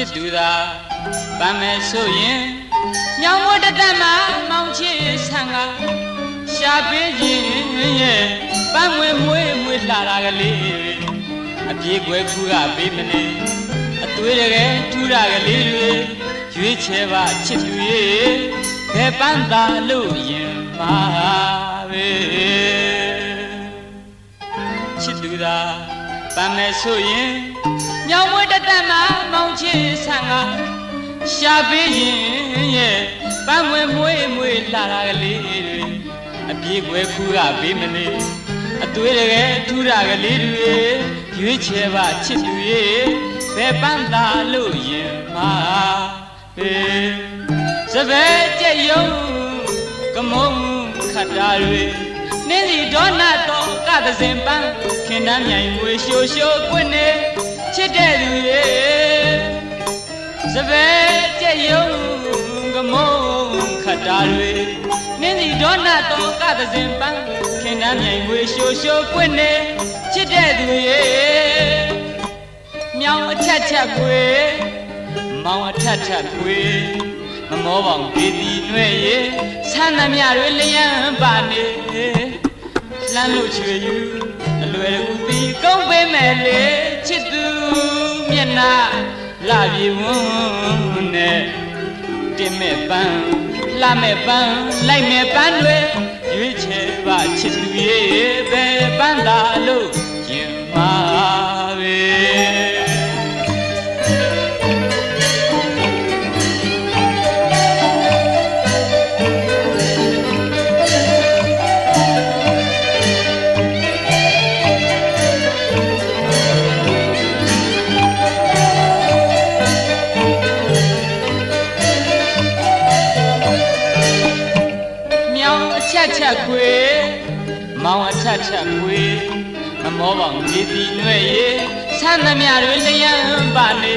ချစ်သူသာပန်းမယ်ဆိုရင်ညောင်မတတတ်မှာမောင်ချစ်ဆန်ကရှာပေးခြင်းရဲ့ပန်းဝင်မွေးမွေးလာတာကလေးအပြေးခွဲခုကပေးမနေအသွေးတကယ်ထူတာကလေးတွေရွေးချယ်ပါချစ်သူရဲ့ဘယ်ပန်းသာလို့ရင်မှာပဲချစ်သူသာပန်းမယ်ဆိုရင် ညောင်မွေးတတတ်မှာမောင်ချစ်ဆန်ကရှာပေးရင်ရဲ့ပန်းဝင်မွေးမွေးလာတာကလေးတွေအပြေးခွဲခုကပေးမနေအသွေးတကယ်ထူတာကလေးတွေရွေးချယ်ပါချစ်သူရဲ့ဘယ်ပန်းသာလို့ရင်မှာပဲစပယ်ကြက်ယုံကမုံခတ်တာတွေနင်းစီဒေါနာတော့ကသစဉ်ပန်းခင်နှမ်းမြိုင်မွေရှိုးရှိုးကွနေ ချစ်တဲ့သူရဲ့စပယ်ကြက်ယုံကမုံခတ်တာတွေနင်းစီဒေါနာတော့ကသစဉ်ပန်းခင်နှမ်းမြိုင်မွေရှိုးရှိုးကွနေချစ်တဲ့သူရဲ့မြောင်အထက်ထက်ကွေမောင်အထက်ထက်ကွေမမောပေါင်ပြည်ဒီနှွဲ့ရဲ့ဆန်းသမျှတွေလျံပါနေလှမ်းလို့ချွေယူအလွယ်ကူတီကုန်းပေးမယ်လေချစ်သူ မျက်နှာလာပြေဝန်းနဲ့တင်မဲ့ပန်းလာမဲ့ပန်းလိုက်မဲ့ပန်းတွေရွေးချယ်ပါချစ်သူရဲ့ပဲပန်းသာ မြောင်အချက်ချက်ခွေမောင်အချက်ချက်ခွေမမောပေါင်ဒီဒီနှွဲ့ရေဆန်းသမျှတွေလျံပါနေ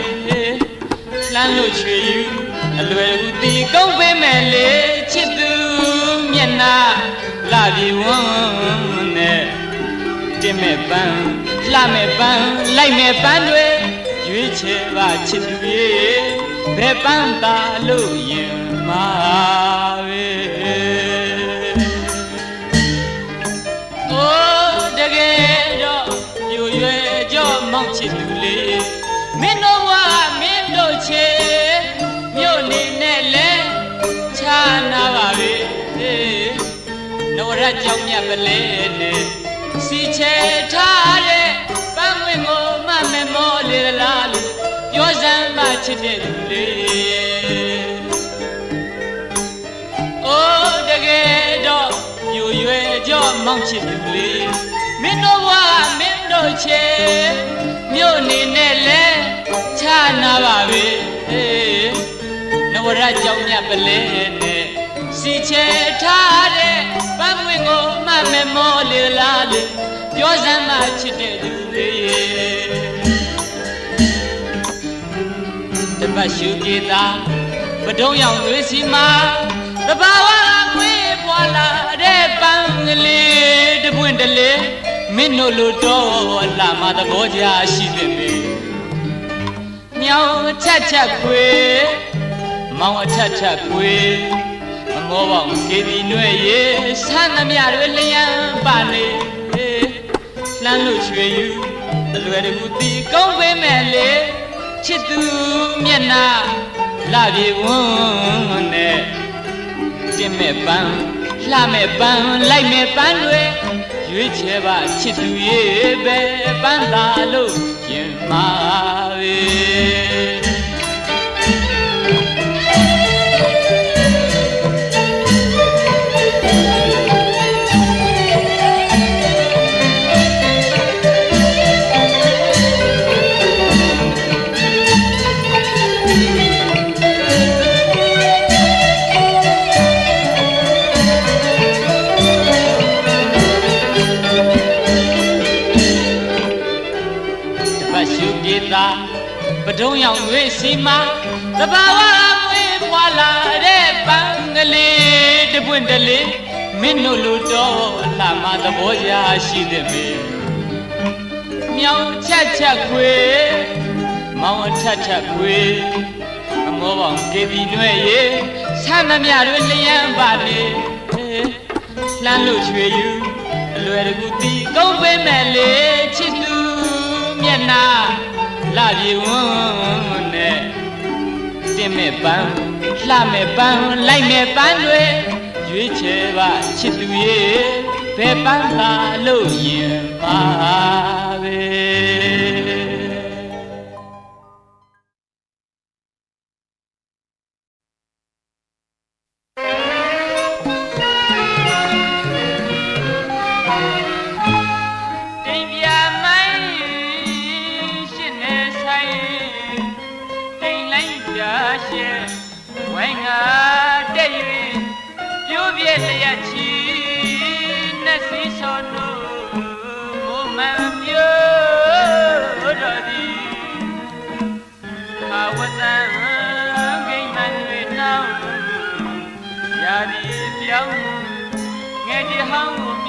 လှမ်းလို့ချွေယူအလွယ်ကူတီကုန်းပေးမယ်လေချစ်သူမျက်နှာလာပြေဝန်းနဲ့တင်မဲ့ပန်းလှမဲ့ပန်းလိုက်မဲ့ပန်းတွေရွေး ချယ်ပါချစ်သူရဲ့ဘယ်ပန်းသာလို့ရင်မှာပဲโอ้တကယ်တော့ပြိုရွယ်ကြောမောက်ချစ်သူလေးမင်းတို့ဝါမင်းတို့ချေမြို့နေနဲ့လဲချာနာပါပဲနဝရကြောင့်မြတ်ပလဲနဲ့စီချေထားတဲ့ပန်းဝင်ကို မမမောလေလားလို့ပြောစမ်းမှချစ်တဲ့သူလေးအိုးတကယ်တော့ပြူရွယ်ကြောမောင်ချစ်သူလေးမင်းတို့ဘဝမင်းတို့ချေမြို့နေနဲ့လဲချာနာပါပဲအေးနဝရကြောင့်မြတ်ပလဲနဲ့စီချေထားတဲ့ပန်းဝင်ကိုမမမောလေလားလေပြောစမ်းမှချစ်တဲ့သူလေး တပတ်ရှုပြေတာပဒုံရောင်သွေးစီမှာတဘာဝကမွေးပွာလာတဲ့ပန်းကလေးတပွင့်တလေမင်းတို့လိုတော့လာမသဘောကြရှိတယ်မေမြောင်အချက်ချက်ခွေမောင်အချက်ချက်ခွေမမောပေါင်ကေဒီနှွဲ့ရေဆန်းသမျှတွေလျံပါနေလှမ်းလို့ချွေယူအလွယ်တကူတီကုန်းပေးမယ်လေ ချစ်သူမျက်နှာလာပြေဝန်းနဲ့တင်မဲ့ပန်းလှမဲ့ပန်းလိုက်မဲ့ပန်းတွေရွေးချယ်ပါချစ်သူရဲ့ပဲပန်းသာလို့ရင်မာပဲ ဒုံရောက်၍စီမာတဘာဝမွေးပွားလာတဲ့ပန်းကလေးတပွင့်တလေးမင်းတို့လူတော်အလှမသဘောရရှိသည်မေမြောင်ချက်ချက်ခွေမောင်အထက်ထက်ခွေအမောပေါင်ကေဒီနွဲ့ရေဆမ်းမမြတွေလျံပါလေလှမ်းလို့ချွေယူအလွယ်တကူတီးကုန်းပေးမယ်လေချစ်သူမျက်နှာ လှပြေဝန်းနဲ့တင်မဲ့ပန်းလှမဲ့ပန်းလိုက်မဲ့ပန်းတွေရွေးချယ်ပါချစ်သူရဲ့ဘယ်ပန်းသာလို့ရင်ပါပဲ ဝတန်ဂိမ့်မှန်တွေနောက်ယာဒီပြောင်းငယ်ဒီဟောင်း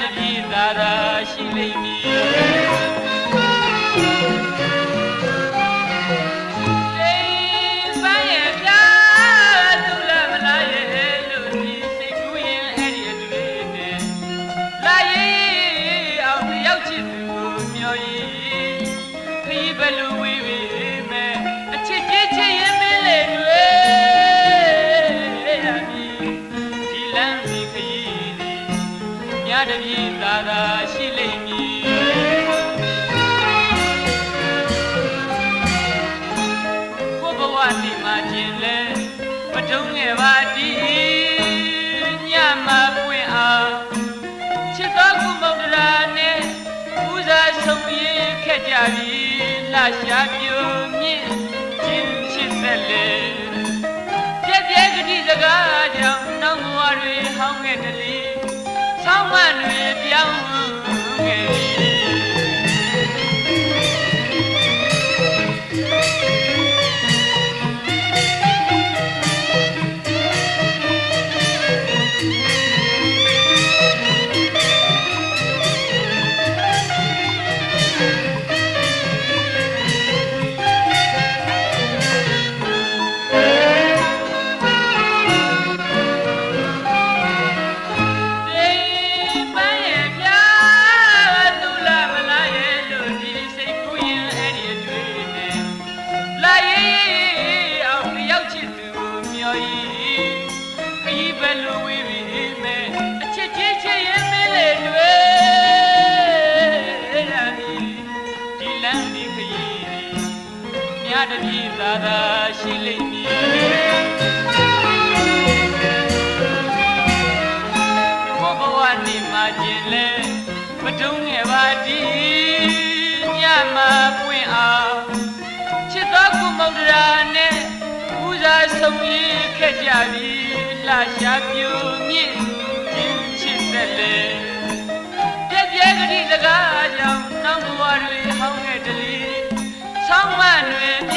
တပြည့်သာသာရှိလိမ့်မည် တစ်ပြည်သာသာရှိလိမ့်မည်ကိုဘဝဒီမှာခြင်းလဲမထုံးငယ်ပါဒီညမှာပွင့်အောင်ချစ်တော်ကုမုဒ္ဒရာနဲ့ပူဇာဆုံးရေးခဲ့ကြပြီလှရှားပြုံမြင့်ခြင်းချစ်သက်လေပြည့်ပြည့်ကတိစကားကြောင့်နောင်ဘဝတွေဟောင်းခဲ့တယ် မှတွင်ပြောင်း တပြည်သာသာရှိလိမ့်မည်ဘောဘဝနေမှာခြင်းလဲမတုံးငယ်ပါဒီညမှာပွင့်အောင်ချစ်တော်ကိုမောင်တရာနဲ့ပူဇာဆောင်ရေးခဲ့ကြပြီလှရှားပြုမြင့်ခြင်းချစ်သက်လေပြက်ပြဲကတိစကားကြောင့်နောင်ဘဝတွေဟောင်းခဲ့တည်းဆောင်းမတွင်